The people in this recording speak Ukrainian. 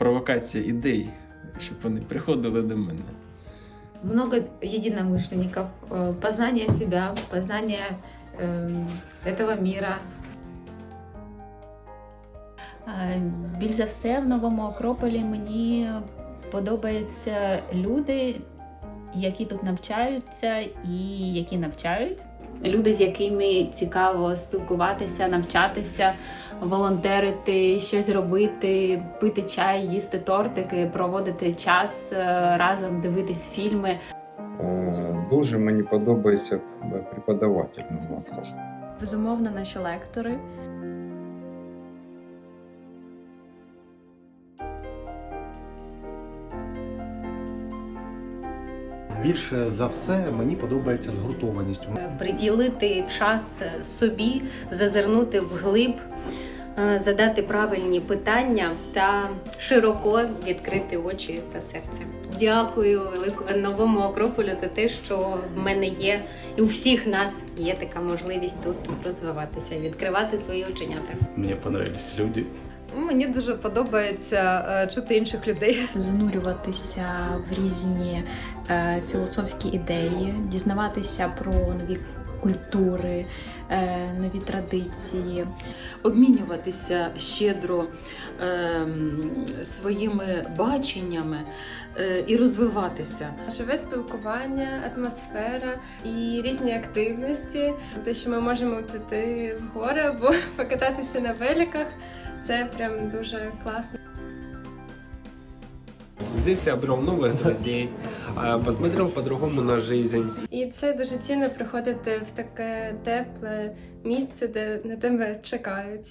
провокація ідей, щоб вони приходили до мене. Много единомышленников, э, познание себя, познание э, этого мира. Е, Більш за все, в новому Акрополі мені подобаються люди, які тут навчаються і які навчають. Люди, з якими цікаво спілкуватися, навчатися, волонтерити, щось робити, пити чай, їсти тортики, проводити час е, разом, дивитись фільми. Е, Дуже мені подобається преподаватель Безумовно, наші лектори. Більше за все мені подобається згуртованість. приділити час собі, зазирнути вглиб, е, задати правильні питання та широко відкрити очі та серце. Дякую велику новому Акрополю за те, що в мене є і у всіх нас є така можливість тут розвиватися, відкривати свої оченята. Мне понравились люди. Мені дуже подобається е, чути інших людей. занурюватися в різні е, філософські ідеї, дізнаватися про нові культури, е, нові традиції. обмінюватися щедро своїми баченнями і розвиватися. Живе спілкування, атмосфера і різні активності. Те, що ми можемо піти в гори або покататися на великах, це прям дуже класно. Здесь я обрел новых друзей, посмотрел по-другому на жизнь. І це дуже цінно приходити в таке тепле місце, де на тебе чекають.